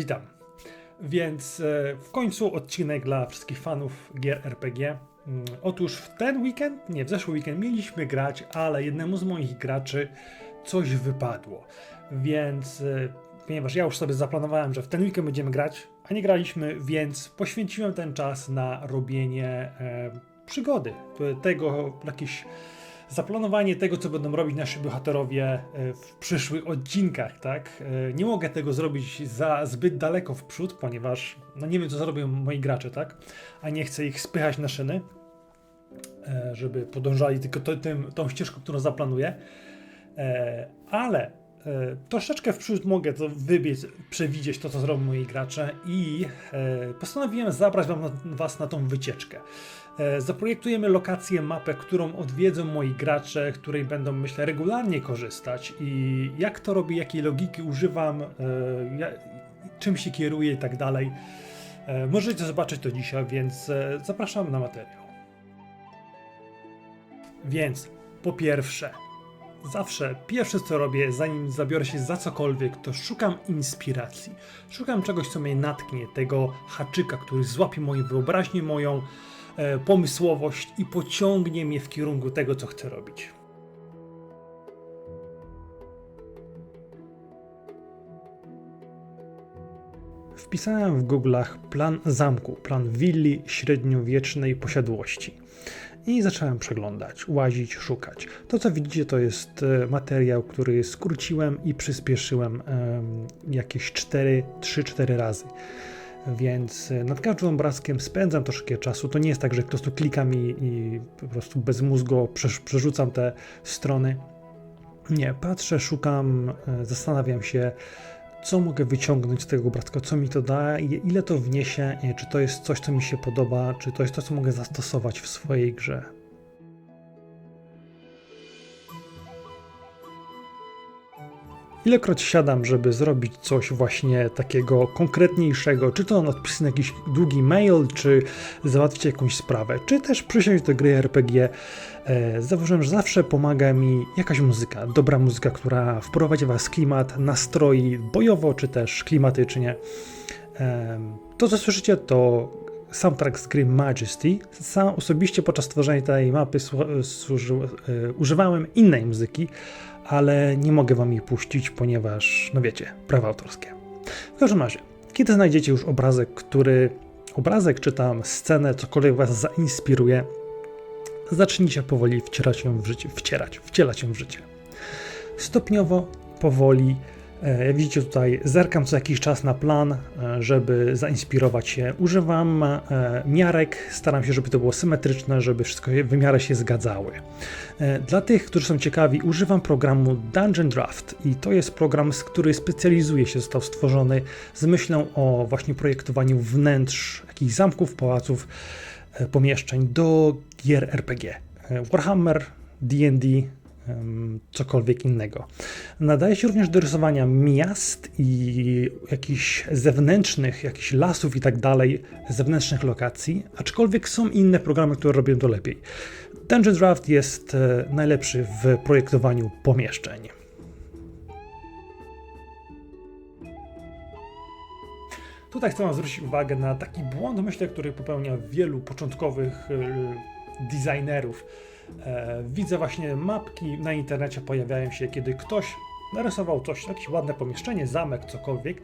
Witam. Więc e, w końcu odcinek dla wszystkich fanów gier RPG. Mm, Otóż w ten weekend, nie, w zeszły weekend mieliśmy grać, ale jednemu z moich graczy coś wypadło. Więc e, ponieważ ja już sobie zaplanowałem, że w ten weekend będziemy grać, a nie graliśmy, więc poświęciłem ten czas na robienie e, przygody. Tego, jakieś zaplanowanie tego, co będą robić nasi bohaterowie e, w przyszłych odcinkach, tak? E, Nie mogę tego zrobić za zbyt daleko w przód, ponieważ no nie wiem, co zrobią moi gracze, tak? A nie chcę ich spychać na szyny, e, żeby podążali tylko tym, tą ścieżką, którą zaplanuję. Ale e, troszeczkę w przód mogę to wybiec, przewidzieć to, co zrobią moi gracze i e, postanowiłem zabrać wam na, was na tą wycieczkę. E, Zaprojektujemy lokację, mapę, którą odwiedzą moi gracze, której będą, myślę, regularnie korzystać i jak to robię, jakiej logiki używam, e, ja, czym się kieruję i tak dalej. E, Możecie zobaczyć to dzisiaj, więc e, zapraszam na materiał. Więc po pierwsze, zawsze pierwsze co robię, zanim zabiorę się za cokolwiek, to szukam inspiracji. Szukam czegoś, co mnie natknie, tego haczyka, który złapie moją wyobraźnię, moją e, pomysłowość i pociągnie mnie w kierunku tego, co chcę robić. Wpisałem w Google'ach plan zamku, plan willi średniowiecznej posiadłości. I zacząłem przeglądać, łazić, szukać. To, co widzicie, to jest e, materiał, który skróciłem i przyspieszyłem em, jakieś 4, 3-4 razy. Więc e, nad każdym obrazkiem spędzam troszkę czasu. To nie jest tak, że po prostu klikam i, i po prostu bez mózgu przerzucam te strony. Nie, patrzę, szukam, e, zastanawiam się, co mogę wyciągnąć z tego obrazka, co mi to da, ile to wniesie, e, czy to jest coś, co mi się podoba, czy to jest to, co mogę zastosować w swojej grze. Ilekroć siadam, żeby zrobić coś właśnie takiego konkretniejszego, czy to odpisy na jakiś długi mail, czy załatwić jakąś sprawę, czy też przysiąść do gry RPG, e, zauważyłem, że zawsze pomaga mi jakaś muzyka, dobra muzyka, która wprowadzi Was klimat, nastroi bojowo, czy też klimatycznie. Em, To, co słyszycie, to soundtrack z gry Majesty. Sam osobiście podczas tworzenia tej mapy słu- służył, e, używałem innej muzyki, ale nie mogę wam jej puścić, ponieważ, no wiecie, prawa autorskie. W każdym razie, kiedy znajdziecie już obrazek, który, obrazek czy tam scenę, cokolwiek was zainspiruje, zacznijcie powoli wcierać ją w życie, wcierać, wcielać ją w życie. Stopniowo, powoli, jak widzicie tutaj, zerkam co jakiś czas na plan, e, żeby zainspirować się. Używam e, miarek, staram się, żeby to było symetryczne, żeby wszystko wymiary się zgadzały. E, Dla tych, którzy są ciekawi, używam programu Dungeon Draft i to jest program, z który specjalizuje się, został stworzony z myślą o właśnie projektowaniu wnętrz, jakichś zamków, pałaców, e, pomieszczeń do gier RPG. E, Warhammer, D&D, cokolwiek innego. Nadaje się również do rysowania miast i jakichś zewnętrznych, jakichś lasów i tak dalej, zewnętrznych lokacji, aczkolwiek są inne programy, które robią to lepiej. Dungeon Draft jest e, najlepszy w projektowaniu pomieszczeń. Tutaj chcę zwrócić uwagę na taki błąd, myślę, który popełnia wielu początkowych e, designerów. E, Widzę właśnie mapki na internecie pojawiają się, kiedy ktoś narysował coś, jakieś ładne pomieszczenie, zamek, cokolwiek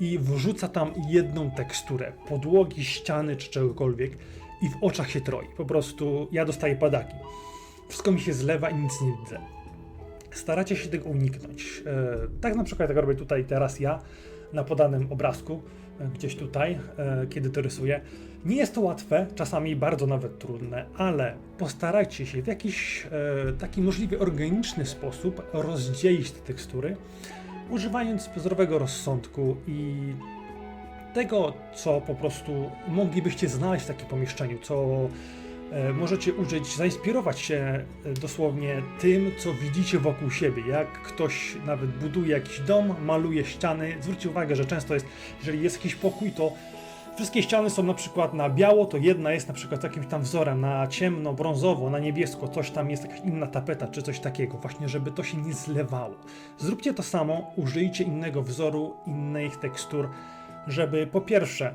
i wrzuca tam jedną teksturę, podłogi, ściany czy czegokolwiek i w oczach się troi. Po prostu ja dostaję padaki. Wszystko mi się zlewa i nic nie widzę. Staracie się tego uniknąć. E, tak na przykład jak robię tutaj teraz ja na podanym obrazku, gdzieś tutaj, e, kiedy to rysuję. Nie jest to łatwe, czasami bardzo nawet trudne, ale postarajcie się w jakiś e, taki możliwie organiczny sposób rozdzielić te tekstury, używając zdrowego rozsądku i tego, co po prostu moglibyście znaleźć w takim pomieszczeniu, co możecie użyć, zainspirować się e, dosłownie tym, co widzicie wokół siebie. Jak ktoś nawet buduje jakiś dom, maluje ściany. E. Zwróćcie uwagę, że często jest, jeżeli jest jakiś pokój, to wszystkie ściany są na przykład na biało, to jedna jest na przykład jakimś tam wzorem, na ciemno, brązowo, na niebiesko, coś tam jest jakaś inna tapeta czy coś takiego, właśnie żeby to się nie zlewało. Zróbcie to samo, użyjcie innego wzoru, innych tekstur, żeby po pierwsze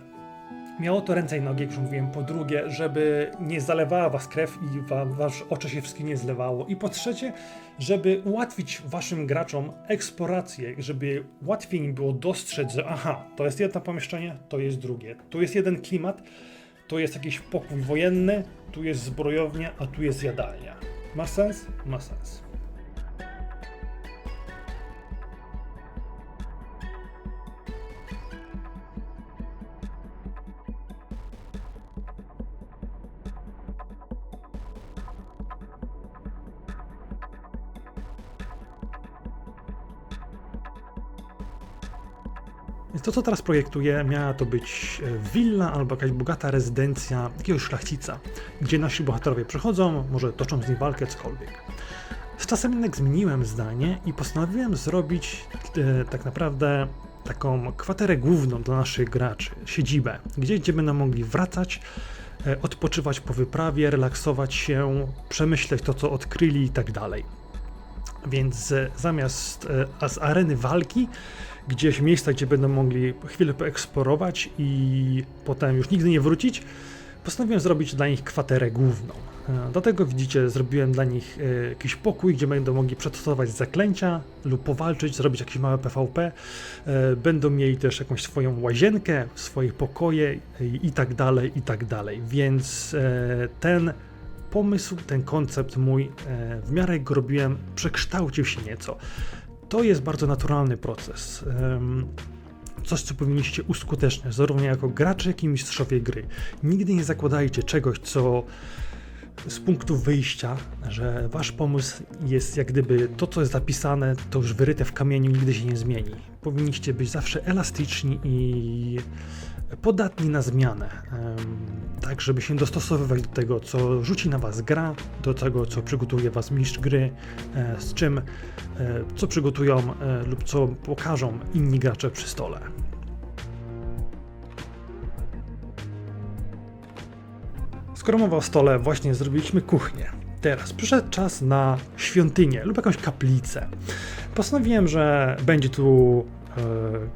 miało to ręce i nogi, jak już mówiłem, po drugie, żeby nie zalewała was krew i wa, wasz oczy się wszystkie nie zlewało i po trzecie, żeby ułatwić waszym graczom eksplorację, żeby łatwiej im było dostrzec, że aha, to jest jedno pomieszczenie, to jest drugie, tu jest jeden klimat, tu jest jakiś pokój wojenny, tu jest zbrojownia, a tu jest jadalnia. Ma sens? Ma sens. Co teraz projektuję, miała to być e, willa albo jakaś bogata rezydencja jakiegoś szlachcica, gdzie nasi bohaterowie przychodzą, może toczą z nim walkę, cokolwiek. Z czasem jednak zmieniłem zdanie i postanowiłem zrobić e, tak naprawdę taką kwaterę główną dla naszych graczy, siedzibę, gdzie, gdzie będą mogli wracać, e, odpoczywać po wyprawie, relaksować się, przemyśleć to, co odkryli i tak dalej. Więc e, zamiast e, z areny walki, gdzieś miejsca, gdzie będą mogli chwilę poeksplorować i potem już nigdy nie wrócić, postanowiłem zrobić dla nich kwaterę główną. E, Dlatego widzicie, zrobiłem dla nich jakiś pokój, gdzie będą mogli przetestować zaklęcia lub powalczyć, zrobić jakieś małe PvP. Będą mieli też jakąś swoją łazienkę, swoje pokoje i, tak dalej, i tak dalej. Więc ten pomysł, ten koncept mój, e, w miarę jak go robiłem, przekształcił się nieco. To jest bardzo naturalny proces. Coś, co powinniście uskuteczniać, zarówno jako gracze, jak i mistrzowie gry. Nigdy nie zakładajcie czegoś, co z punktu wyjścia, że wasz pomysł jest jak gdyby to, co jest zapisane, to już wyryte w kamieniu, nigdy się nie zmieni. Powinniście być zawsze elastyczni i podatni na zmianę, tak żeby się dostosowywać do tego, co rzuci na was gra, do tego, co przygotuje was mistrz gry, e, z czym, e, co przygotują e, lub co pokażą inni gracze przy stole. Skoro mowa o stole, właśnie zrobiliśmy kuchnię. Teraz przyszedł czas na świątynię lub jakąś kaplicę. Postanowiłem, że będzie tu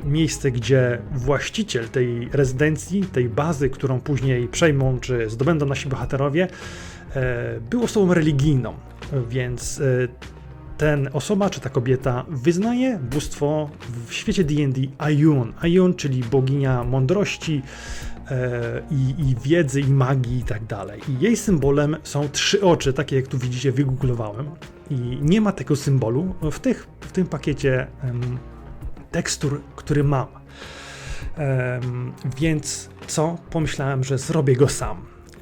miejsce, gdzie właściciel tej rezydencji, tej bazy, którą później przejmą czy zdobędą nasi bohaterowie, e, był osobą religijną. Więc e, ten osoba czy ta kobieta wyznaje bóstwo w świecie D&D Ayun. Ayun, czyli boginia mądrości e, i, i wiedzy, i magii i tak dalej. I jej symbolem są trzy oczy, takie jak tu widzicie, wygooglowałem. I nie ma tego symbolu w, tych, w tym pakiecie tekstur, który mam. Em, więc co? Pomyślałem, że zrobię go sam.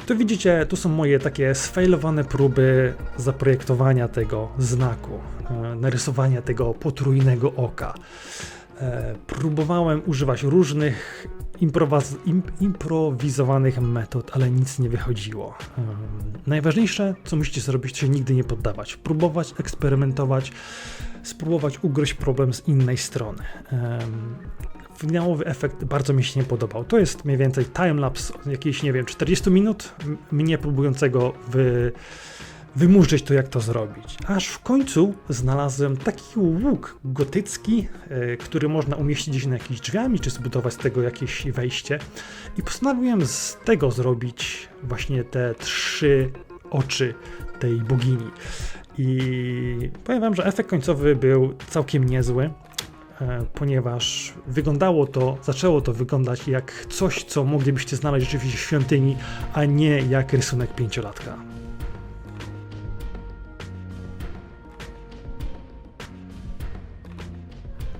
Tu widzicie, tu są moje takie sfailowane próby zaprojektowania tego znaku, e, narysowania tego potrójnego oka. E, Próbowałem używać różnych improwaz- im- improwizowanych metod, ale nic nie wychodziło. Najważniejsze, co musicie zrobić, to się nigdy nie poddawać. Próbować, eksperymentować, spróbować ugryźć problem z innej strony. Finałowy efekt bardzo mi się nie podobał. To jest mniej więcej timelapse jakiejś, nie wiem, 40 minut mnie próbującego wy, wymurzyć to, jak to zrobić. Aż w końcu znalazłem taki łuk gotycki, e, który można umieścić gdzieś na jakichś drzwiami, czy zbudować z tego jakieś wejście. I postanowiłem z tego zrobić właśnie te trzy oczy tej bogini. I powiem wam, że efekt końcowy był całkiem niezły e, ponieważ wyglądało to, zaczęło to wyglądać jak coś, co moglibyście znaleźć rzeczywiście w świątyni, a nie jak rysunek pięciolatka.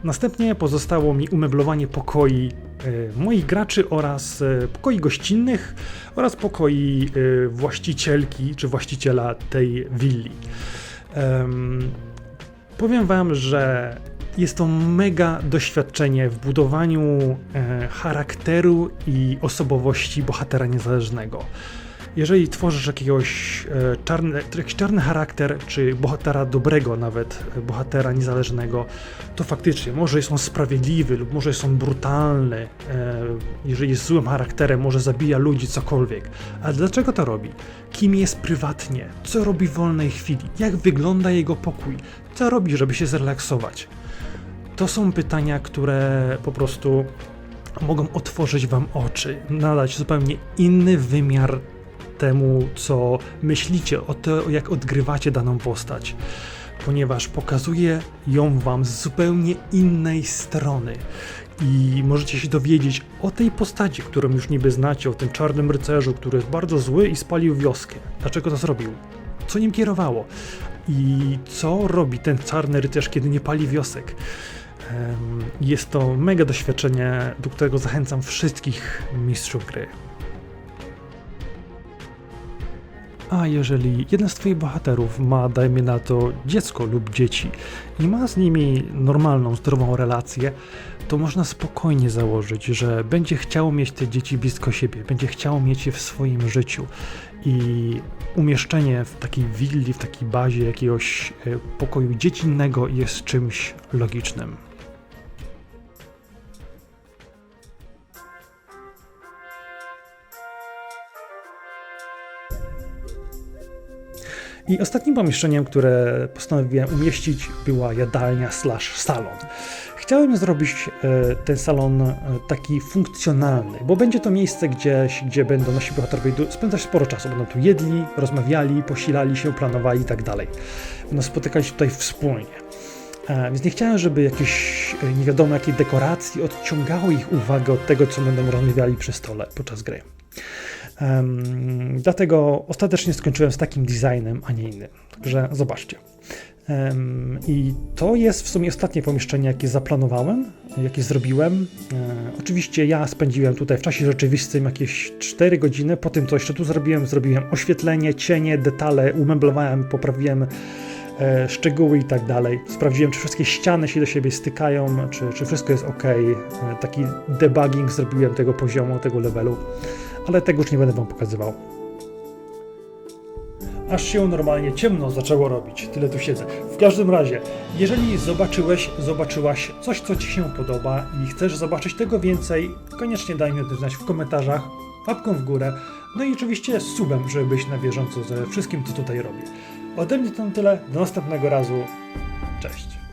Następnie pozostało mi umeblowanie pokoi e, moich graczy oraz e, pokoi gościnnych oraz pokoi właścicielki czy właściciela tej willi. Em, powiem Wam, że jest to mega doświadczenie w budowaniu e, charakteru i osobowości bohatera niezależnego. Jeżeli tworzysz jakiegoś e, czarny, jakiś czarny charakter, czy bohatera dobrego nawet, e, bohatera niezależnego, to faktycznie może jest on sprawiedliwy lub może jest on brutalny, e, jeżeli jest złym charakterem, może zabija ludzi, cokolwiek. Ale dlaczego to robi? Kim jest prywatnie? Co robi w wolnej chwili? Jak wygląda jego pokój? Co robi, żeby się zrelaksować? To są pytania, które po prostu mogą otworzyć wam oczy, nadać zupełnie inny wymiar temu, co myślicie o to, jak odgrywacie daną postać, ponieważ pokazuje ją wam z zupełnie innej strony. I możecie się dowiedzieć o tej postaci, którą już niby znacie, o tym czarnym rycerzu, który jest bardzo zły i spalił wioskę. Dlaczego to zrobił? Co nim kierowało? I co robi ten czarny rycerz, kiedy nie pali wiosek? Jest to mega doświadczenie, do którego zachęcam wszystkich mistrzów gry. A jeżeli jeden z Twoich bohaterów ma, dajmy na to, dziecko lub dzieci i ma z nimi normalną, zdrową relację, to można spokojnie założyć, że będzie chciało mieć te dzieci blisko siebie, będzie chciało mieć je w swoim życiu i umieszczenie w takiej willi, w takiej bazie jakiegoś e, pokoju dziecinnego jest czymś logicznym. I ostatnim pomieszczeniem, które postanowiłem umieścić, była jadalnia slash salon. Chciałem zrobić e, ten salon e, taki funkcjonalny, bo będzie to miejsce gdzieś, gdzie będą nasi bohaterowie spędzać sporo czasu. Będą tu jedli, rozmawiali, posilali się, planowali i tak dalej. Będą spotykać się tutaj wspólnie. E, Więc nie chciałem, żeby jakieś nie wiadomo jakie dekoracji odciągały ich uwagę od tego, co będą rozmawiali przy stole podczas gry. Em, dlatego ostatecznie skończyłem z takim designem, a nie innym. Także zobaczcie. Em, I to jest w sumie ostatnie pomieszczenie, jakie zaplanowałem, jakie zrobiłem. E, oczywiście ja spędziłem tutaj w czasie rzeczywistym jakieś 4 godziny. Po tym, co jeszcze tu zrobiłem, zrobiłem oświetlenie, cienie, detale, umeblowałem, poprawiłem e, szczegóły i tak dalej. Sprawdziłem, czy wszystkie ściany się do siebie stykają, czy, czy wszystko jest ok. E, taki debugging zrobiłem tego poziomu, tego levelu, ale tego już nie będę Wam pokazywał. Aż się normalnie ciemno zaczęło robić, tyle tu siedzę. W każdym razie, jeżeli zobaczyłeś, zobaczyłaś coś, co Ci się podoba i chcesz zobaczyć tego więcej, koniecznie daj mi o tym znać w komentarzach, łapką w górę, no i oczywiście subem, żeby być na bieżąco ze wszystkim, co tutaj robię. Ode mnie to tyle, do następnego razu, cześć.